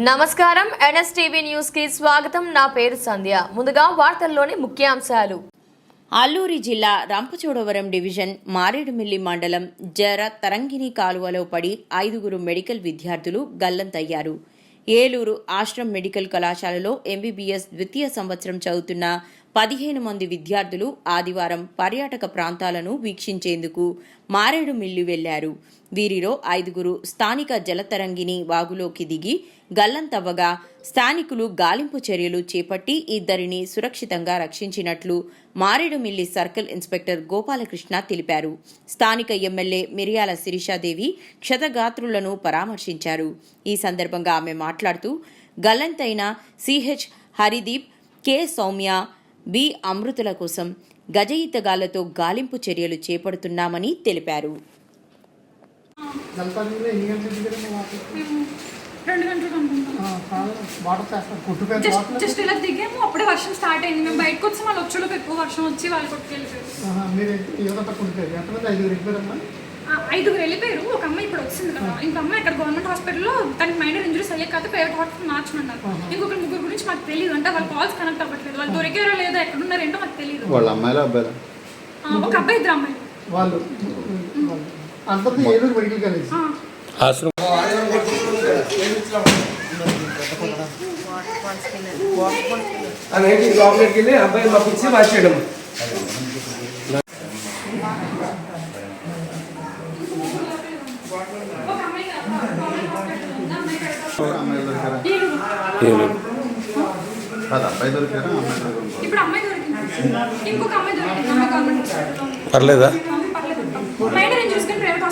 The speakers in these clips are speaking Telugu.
నమస్కారం. ఎన్ఎస్టీవీ న్యూస్కి స్వాగతం. నా పేరు సంధ్య. ముందుగా వార్తల్లోని ముఖ్యాంశాలు. అల్లూరి జిల్లా రంపచోడవరం డివిజన్ మారేడుమిల్లి మండలం జర తరంగిణి కాలువలో పడి ఐదుగురు మెడికల్ విద్యార్థులు గల్లంతయ్యారు. ఏలూరు ఆశ్రమ్ మెడికల్ కళాశాలలో ఎంబీబీఎస్ ద్వితీయ సంవత్సరం చదువుతున్న పదిహేను మంది విద్యార్థులు ఆదివారం పర్యాటక ప్రాంతాలను వీక్షించేందుకు మారేడుమిల్లి వెళ్ళారు వీరిలో ఐదుగురు స్థానిక జలతరంగిణి వాగులోకి దిగి గల్లంతవ్వగా స్థానికులు గాలింపు చర్యలు చేపట్టి ఇద్దరిని సురక్షితంగా రక్షించినట్లు మారేడుమిల్లి సర్కిల్ ఇన్స్పెక్టర్ గోపాలకృష్ణ తెలిపారు. స్థానిక ఎమ్మెల్యే మిరియాల శిరీషాదేవి క్షతగాత్రులను పరామర్శించారు. ఈ సందర్భంగా ఆమె మాట్లాడుతూ గల్లంతైన CH Harideep K Soumya B అమృతుల కోసం గజ ఈతగాళ్ళతో గాలింపు చర్యలు చేపడుతున్నామని తెలిపారు. జస్ట్ ఇలా దిగాము అప్పుడే వర్షం స్టార్ట్ అయింది. మేము బయటకు వచ్చి వాళ్ళు వచ్చేలోపు ఎక్కువ వర్షం వచ్చి వాళ్ళు కొట్టుకెళ్ళిపోయారు. ఐదుగురు వెళ్ళిపోయారు. ఒక అమ్మాయి ఇప్పుడు వచ్చింది కదా. ఇంకో అమ్మాయి ఇక్కడ గవర్నమెంట్ హాస్పిటల్లో తనకి మైనర్ ఇంజరీస్ అయ్యాక కాదు ప్రైవేట్ హాస్పిటల్ మార్చమన్నారు ఇంకొకరు ముగ్గురు గురించి మాకు తెలియదు అంటే వాళ్ళ కాల్స్ కనెక్ట్ అవ్వట్లేదు. వాళ్ళు దొరికారో లేదో ఎక్కడ ఉన్నారో ఏంటో మాకు తెలియదు వాళ్ళ అమ్మాయిలు అబ్బాయిలు? ఆ, ఒక అబ్బాయి ఇద్దరు అమ్మాయి వాళ్ళు. Eluru medical college. అనేది లోపలికి వెళ్ళి అబ్బాయిని పంపించి మార్చేయడం ఒక అమ్మాయి గవర్నమెంట్ హాస్పిటల్ ఉంది అమ్మాయి ఇక్కడ అమ్మాయిలు దొరికారా ఏడుగురు. కాదు అబ్బాయి దొరికారా అమ్మాయి దొరికారా ఇప్పుడు అమ్మాయి దొరికింది ఇంకొక అమ్మాయి దొరికింది అమ్మాయి గవర్నమెంట్ హాస్పిటల్లో పర్లేదా? మైనర్ ఇంజరీస్ కానీ ప్రైవేట్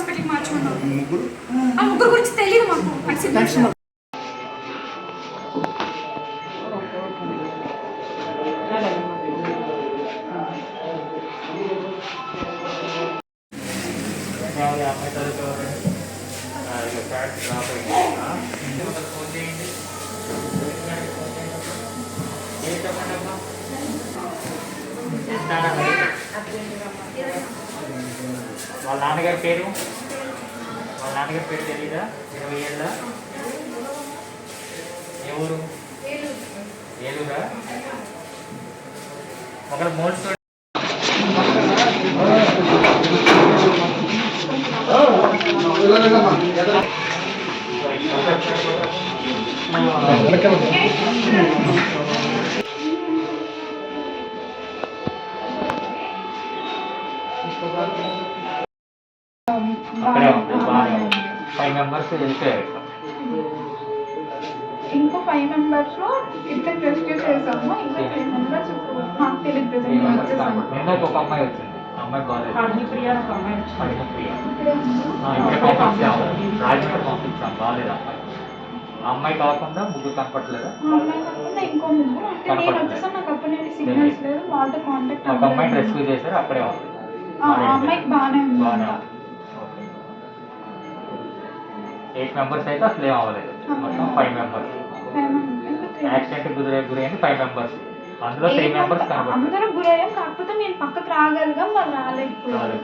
హాస్పిటల్కి మార్చుకున్నాం ఆ వాళ్ళ నాన్నగారి పేరు? వాళ్ళ నాన్నగారి పేరు తెలీదా? ఇరవై ఏళ్ళ? ఎవరు? ఏలూరా? ఒకరు మూడు స్టూడెంట్ అక్కడే ఉంది బాగానే ఉంది ఫైవ్ మెంబర్స్ వెళ్ళిపోయారు ఇంకో ఫైవ్ మెంబర్స్లో ఇద్దరు రెస్క్యూ చేసాము ఇంకా త్రీ మెంబర్స్ ఇప్పుడు మాకు తెలియదు. ఒక అమ్మాయి వచ్చింది హర్నిప్రియ ఒక అమ్మాయి వచ్చింది. ఆ, పంపించాం బాగాలేదు అమ్మాయి ఆ అమ్మాయి కాకుండా ముగ్గురు కనపట్లేదా అమ్మాయి ఇంకో ముగ్గురు ఒక అమ్మాయిని రెస్క్యూ చేశారు అక్కడే ఉంది ఆ అమ్మాయికి బాగానే ఉంది బాగానే ఉంది ఓకే ఎయిట్ మెంబర్స్ అయితే అసలు ఏం అవ్వలేదు మొత్తం ఫైవ్ మెంబర్స్ యాక్సిడెంట్ గురై గురైంది ఫైవ్ మెంబర్స్ అందరూ గురయ్యాం. కాకపోతే నేను పక్కకు రాగలిగాం వాళ్ళు రాలేకపోయారు